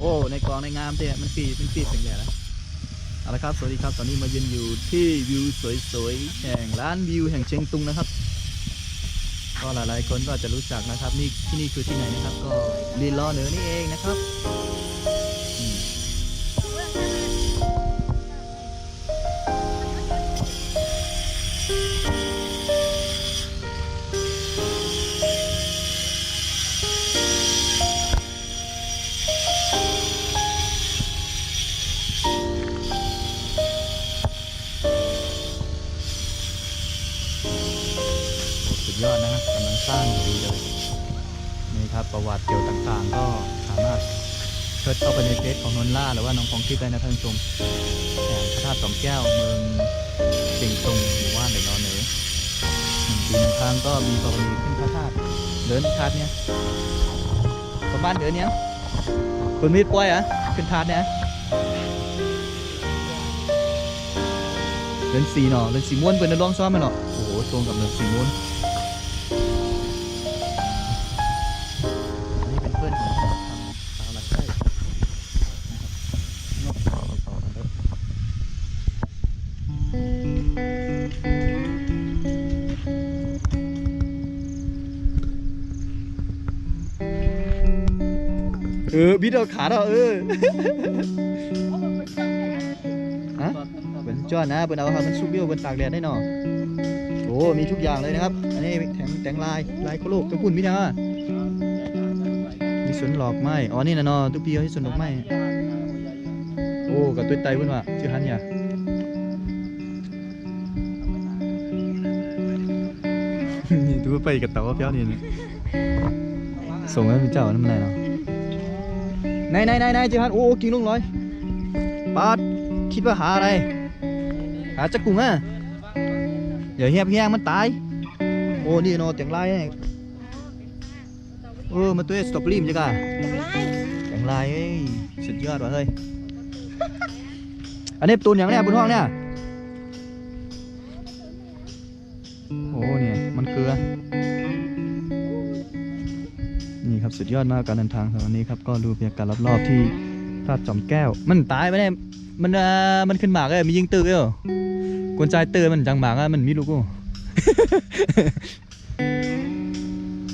โอ้ในกองในงามเต้มันปีมันปีเป็นไงล่ะเอาละครับสวัสดีครับตอนนี้มายืนอยู่ที่วิวสวยๆแห่งร้านวิวแห่งเชียงตุงนะครับ ก็หลายๆคนก็จจะรู้จักนะครับ นี่ที่นี่คือที่ไหนนะครับ ก็ลีลอเหนือนี่เองนะครับ เชิญเข้าไปในเฟซของนนล่า หรือว่าน้องของคลิปได้นะท่านผู้ชมแห่งพระธาตุสองแก้วเมืองเชียงตุงหมู่บ้านในนอนเหนือปีหนึ่งครั้งก็มีประเพณีขึ้นพระธาตุเดินธาตุเนี่ยประมาณเดือนเนี้ยคุณมีดป่วยอะขึ้นธาตุเนี่ยเดินสีเนาะเดินสีม้วนเป็นนักร้องซ้อมมันเนาะโอ้โหตรงกับเดินสีม้วน เออบิดเอาขาเราเออฮะเป็นจอดนะเป็นเอาครับมันซุกเบี้ยวเป็นตากแดดได้เนาะโอ้มีทุกอย่างเลยนะครับ อันนี้แถงแตงลายลายโคโลกตะปุ่นพี่นะมีสวนหลอกไม้อ๋อนี่นะเนาะทุกปีเอาที่สวนดอกไม้โอ้กับตุ้ยไตเพื่อนว่าชื่อฮันเนี่ยนี่ดูไปกับเต่าเพี้ยวนี่นะส่งให้เป็นเจ้านั่นมันอะไรเนาะ ไหนไหนไหนไหนเจ้าฮันโอ้กิ่งลงร้อยปาดคิดว่าหาอะไรหาจักกุ้งอะอย่าเฮียบเฮียงมันตายโอ้นี่นาะเตียงลายเนี่ยเออมาตัวสตรอเบอรี่มันจะกะเตียงลายเอ้สุดยอดว่ะเฮ้ยอันนี้ตูนอย่างเนี้ยบนห้องเนี่ยโอ้เนี่ยมันคือ ครับสุดยอดมากการเดินทางสำหรับวันนี้ครับก็ดูบรรยากาศรอบๆที่ธาตุจอมแก้ว มันตายไปเนี่ยมันเอ่อมันขึ้นหมากเลยมียิงตือเอ้กวนใจตือมันจังหมากอะมันมีลูกกู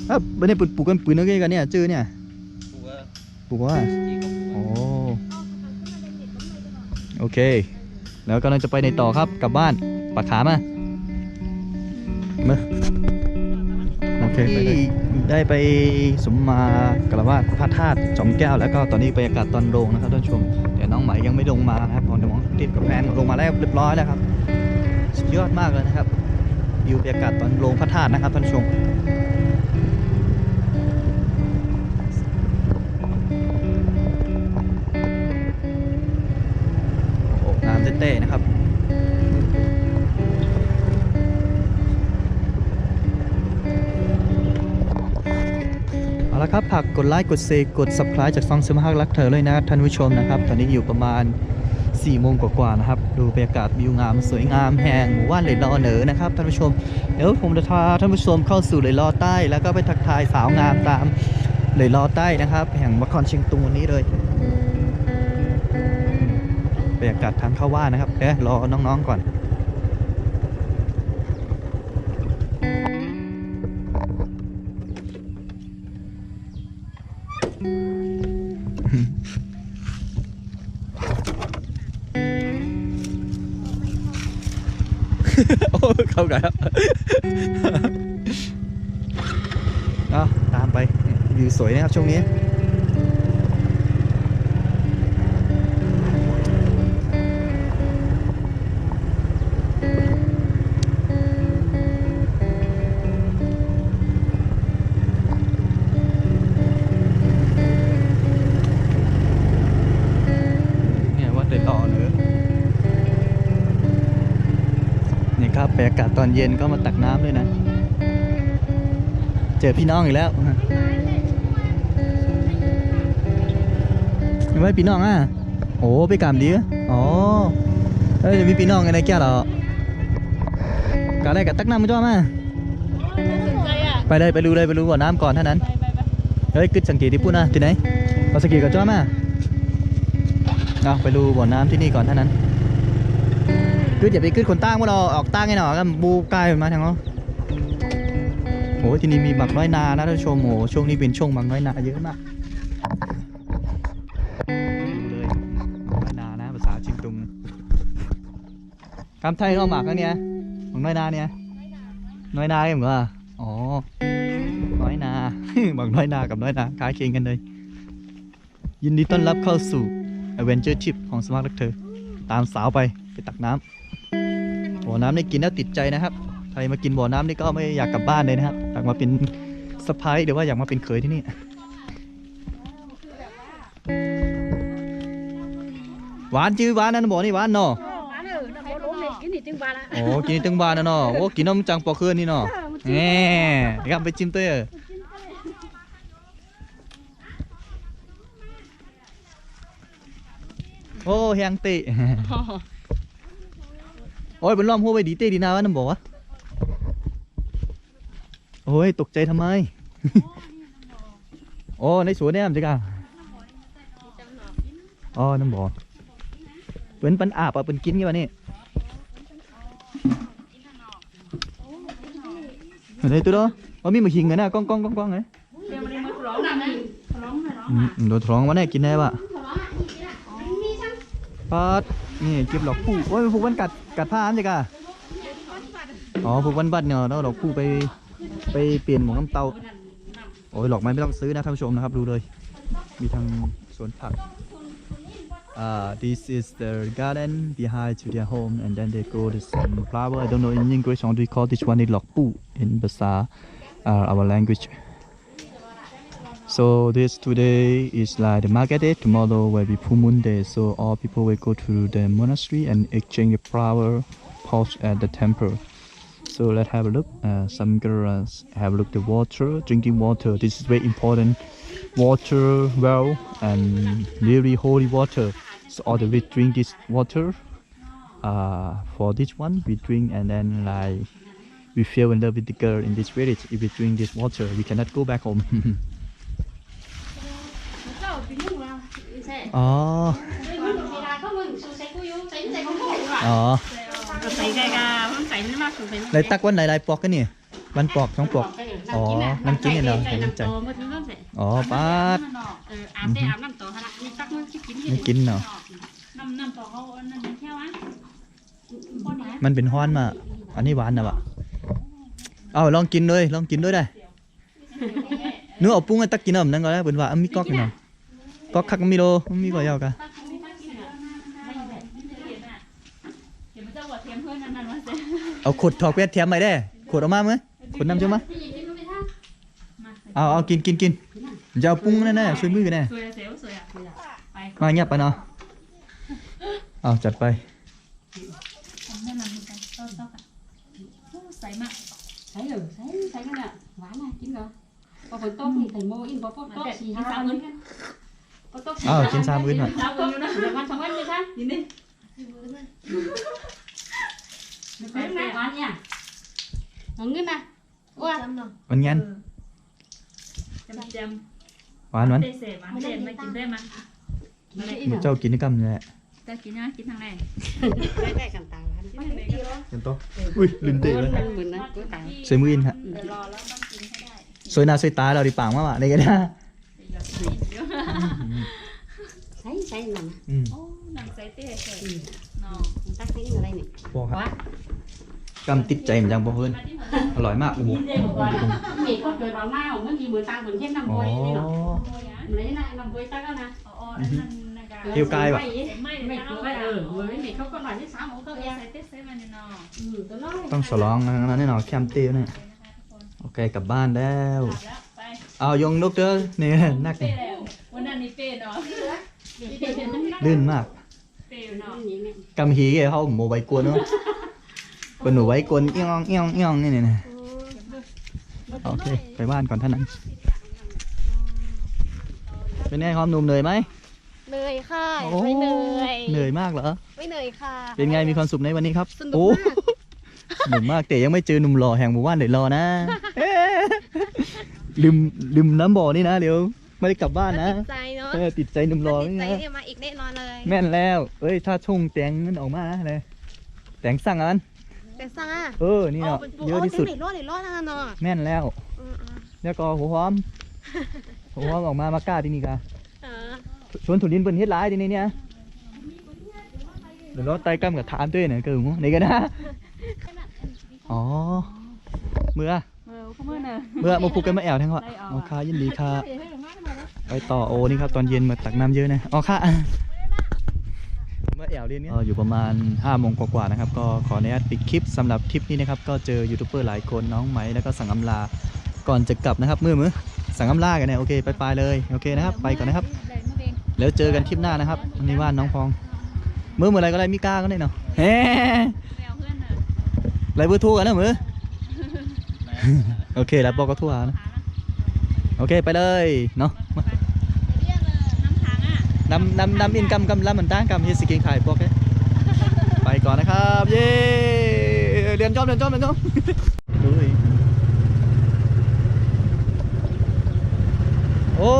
อะไม่ได้ปลูกปลูกกันปืนนักเรียนกันเนี่ยจื้อเนี่ยปลูกว่าโอ้โอเค แล้วกำลังจะไปในต่อครับกลับบ้านปากขามามาโอเคไปเลย ได้ไปสมมากระว่าพระธาตุจอมแก้วแล้วก็ตอนนี้บรรยากาศตอนลงนะครับท่านชมแต่น้องไหมยังไม่ลงมานะครับผมจะมองติดกับแฟนลงมาแล้วเรียบร้อยแล้วครับสุดยอดมากเลยนะครับวิวบรรยากาศตอนลงพระธาตุนะครับท่านชมโอ้น้ำเต้ๆนะครับ ละครับฝากกดไลค์กดเซกด subscribe จากฟองสมฮักรักเธอเลยนะท่านผู้ชมนะครับ ตอนนี้อยู่ประมาณ4โมงกว่าๆนะครับ ดูบรรยากาศวิวงาม สวยงามแห่งหมู่บ้านเลยลอเหนอนะครับท่านผู้ชม เดี๋ยวผมจะพาท่านผู้ชมเข้าสู่เลยลอใต้ แล้วก็ไปทักทายสาวงามตามเลยลอใต้นะครับ แห่งนครเชียงตุงวันนี้เลยบรรยากาศทางเข้าว่านนะครับเดี๋ยวรอน้องๆก่อน โอ้เข้ากันแล้วเอาตามไปวิวสวยนะครับช่วงนี้ รยากาศตอนเย็นก็มาตักน้ำด้วยนะ เจอพี่น้องอีกแล้วไม่ไหวพี่น้องอะโอ้ไปกามดีอ๋อเอ้ยจะมีพี่น้องไงในแก้วเหรอกาได้กับตักน้ำมาจ้ามาไปเลยไปดูเลยไปดูก่อนน้ำก่อนเท่านั้นเฮ้ยกึดสังเกตที่พูดนะที่ไหนเอาสงเกีกับจ้ามาเนาไปดูบ่อน้ำที่นี่ก่อนเท่านั้น คืออย่าไปขึ้นคนตั้งว่าเราออกตั้งให้หนอยก็บูกล้มาทางเนาะโอ้ที่นี่มีหมักน้อยนานะท่านชมโอ้ช่วงนี้เป็นช่วงหมักน้อยนาเยอะมากดูเลยน้อยนานะภาษาชิงตุงคำไทยเราหมักแล้วเนี่ยหมักน้อยนาเนี่ยน้อยนาเองเหรออ๋อน้อยนาหมักน้อยนากับน้อยนาคล้ายเคียงกันเลยยินดีต้อนรับเข้าสู่ Adventure Trip ของสมาร์ทเธอ ตามสาวไปไปตักน้ำ บ่อน้ำนี่กินแล้วติดใจนะครับ ใครมากินบ่อน้ำนี่ก็ไม่อยากกลับบ้านเลยนะครับอยากมาเป็นสะพ้ายหรือว่าอยากมาเป็นเขยที่นี่ หวานจื้อหวานนั่นบ่อนี่หวานเนาะ bán ở nó có đố này cái gì tiếng ba là โอ้กินตึงบานนะเนาะ โอ้กินน้ำจังปอคืนนี่เนาะแหมเดี๋ยวกลับไปจิ้มตัวเออโอ้แฮงเตะโอ้ยบนล้อมหัวไปดีเต้ดีนาวะนั่นบอกวะโอ้ยตกใจทำไมโอ้ในสวนเนี่ยมั้งจ๊กะอ๋อนั่นบอกเป็นปันอาบอะเป็นกินกันวะนี่เฮ้ยตัวเด้อว่ามีมาหิงกันนะก้องก้องก้องก้องไงอืมโดนท้องวันนี้กินได้ปะปัดนี่เก็บหลอกผู้โอ้ยผูกวันกัด กัดผ้าอันจ๊กะอ๋อผูกวันบัดเนาะแล้วหลอกผู้ไปไปเปลี่ยนหมวกน้ำเตาโอ้ยหลอกไม้ไม่ต้องซื้อนะท่านผู้ชมนะครับดูเลย มีทางสวนผัก uh, this is the garden behind to their home and then they grow the some flower I don't know in English how do you call this one is lok pu in Basa uh, our language so this today is like the market day tomorrow will be full moon day so all people will go to the monastery and exchange the flower pots at the temple so let's have a look uh, some girls have a look the water drinking water this is very important water well and really holy water. So all the we drink this water. Uh, for this one we drink and then like we feel in love with the girl in this village. If we drink this water, we cannot go back home. oh, oh. xảy ra gà không xảy nó mắc rồi phải Lấy tắc quán này lại bọc cái nè. Bắn bọc, không bọc. Ồ, năm chín này nào, phải năm chạy. Ồ, bát. อาบได้อาบน้ำต่อขนาดนี้ตักมันกิน Nó kín nào. น้ำน้ำต่อเขานั่นเป็นแค่ว่ามันเป็นฮ้อนมา อันนี้หวานนะวะเอาลองกินเลยลองกินด้วยได้เนื้อเอาปรุงให้ตักกินเอาแบบนั้นก็ได้เป็นว่าอะมีก๊อกอยู่เนาะ ก๊อกคักมีโลมีก็ยาวกะเดี๋ยวมันจะหวดเทียมเพื่อนนั่นนั่นมาเสร็จเอาขวดถอกเพชรเทียมไปได้ขวดออกมาไหมขวดน้ำจุ่มมาเอาเอากินกินกินจะเอาปรุงแน่ๆช่วยมือกันแน่สวยเสียวสวยอะไปมาเงียบไปเนาะเอาจัดไปนั่นนั่นไปต้นต้นใส่มากใส่เลยใส่ใส่กันอะหวานอะกินเหรอพอฝนตกนี่ใส่โมอินพอฝนตกสี่ห้าวันพ อตกเอากินซามอื่นหน่อยสาวคนอยู่นะเดี๋ยววันสองวันเลยค่ะยินดีไม่เป็นไรหวานเนี่ยน้องเงินนะว่ามันงั้นจำจหวานหวานำเตะเสพมันเสพไม่กินได้มั้ยหมูเจ้ากินนี่กำนี่แหละจะกินนะกินทางไหนได้ได้กันต่างกันกินทางไหนก็เห็นโตะอุ้ยลืมเตะเลยมันเหมือนนะตัวต่างใส่มืออินฮะรอแล้วต้องกินให้ได้สวยหน้าสวยตาเราดีปากมากว่ะนี่กันนะ ใส่ใส่นั่นนะอืมโอ้หนังใส่เตะเสร็จน้องตักใส่อะไรเนี่ยพอครับกำติดใจเหมือนจังพอเพื่อนอร่อยมากโอ้โหมีก็เกิดเราหน้าของมันมีเหมือนตังเหมือนเช่นน้ำอ๋บอ วยนี่เนาะโอ้ยอะเหมือนนี่นะน้ำบวยตักแล้วนะอ๋อนั่นนะกาเกี่ยวกายว่ะไม่ไม่ไม่ตัตัววไม่เอเอออเหมือนไม่เขาก็หน่อยที่สามของตัเขาวเอเองงใส่เตะเสร็จมันเนาะอืมตัวน้อยต้องฉลองนะนั่นนี่เนาะแคมเตี้ยเนี่ยโอเคกลับบ้านแล้วแล้วไปเอายงนกเด้อนี่นักเป้นี่แล้ววันนั้นนี่เป้เนาะ ลื่นมากเป้เนาะนี่เนี่ยกำหีเขาหมูใบกวนเนาะเป็นหนูใบกวนเอี้ยงเอี้ยงเอี้ยงนี่นี่นะโอเค ไปบ้านก่อนเท่านั้นเป็นไงความหนุ่มเหนื่อยไหมเหนื่อยค่ะโอ้ไม่เหนื่อยเหนื่อยมากเหรอไม่เหนื่อยค่ะ เป็นไงมีความสุขในวันนี้ครับสนุกโอ้มากสนุกมากแต่ยังไม่เจอหนุ่มหล่อแห่งหมู่บ้านเดี๋ยวรอนะเอ๊ะลืมลืมน้ำบ่อนี่นะเดี๋ยว ไม่ได้กลับบ้านนะติดใจเนาะเออติดใจหนุ่มรอติดนี่ใจนะเนี่ยมาอีกแน่นอนเลยแม่นแล้วเอ้ยถ้าชงแตงมันออกมาเลยแตงสั่งอันแต่สั่งอะเออนี่เนาะป็เยอะที่สุดโเต็มเหนรอดเหนรอดนะเนาะแม่นแล้วอืมแล้วก็หัวหอมหัวหอมออกมามากล้าที่นี่กะๆเออชวนถุลินเปิ้นเฮ็ดหลายที่นี่เนี่ยเดี๋ยวเราไต่กำกับถามด้วยเนี่ยเกิดมั้งนี่กันนะอ๋อเมื่อเออเขาเมื่อน่ะเมื่อมาพูดกันมาแอวทั้งหมดได้เอาอ๋ออะค่ะยินดีค่ะ ไปต่อโอนี่ครับตอนเย็นมาตักน้ำเยอะนะอ๋อค่ะเมื่อแอวเรียนนี้อยู่ประมาณ5้าโมงกว่าๆนะครับ ก็ขออนุญาตปิดคลิปสำหรับทริปนี้นะครับ ก็เจอยูทูบเบอร์หลายคนน้องไหมแล้วก็สั่งอำลา ก่อนจะกลับนะครับมือมือสั่งอำลากันเนี่ยโอเคไปไปเลยโอเคนะครับไปก่อนนะครับ แล้วเจอกันทริปหน้านะครับวันนี้ว่าน้องพองมือมืออะไรก็ได้มิก้าก็ได้เนาะเฮ้แมวเพื่อนนะไรเบอร์ทั่วกันนะมือโอเคแล้วบอกก็ทั่วนะโอเคไปเลยเนาะำนำนำอินกำกำลำเหมือนตั้งกำเฮดสกินขายพวกแกไปก่อนนะครับ เย้เรียนจบเรียนจบเรียนจบเฮ้ยโอ้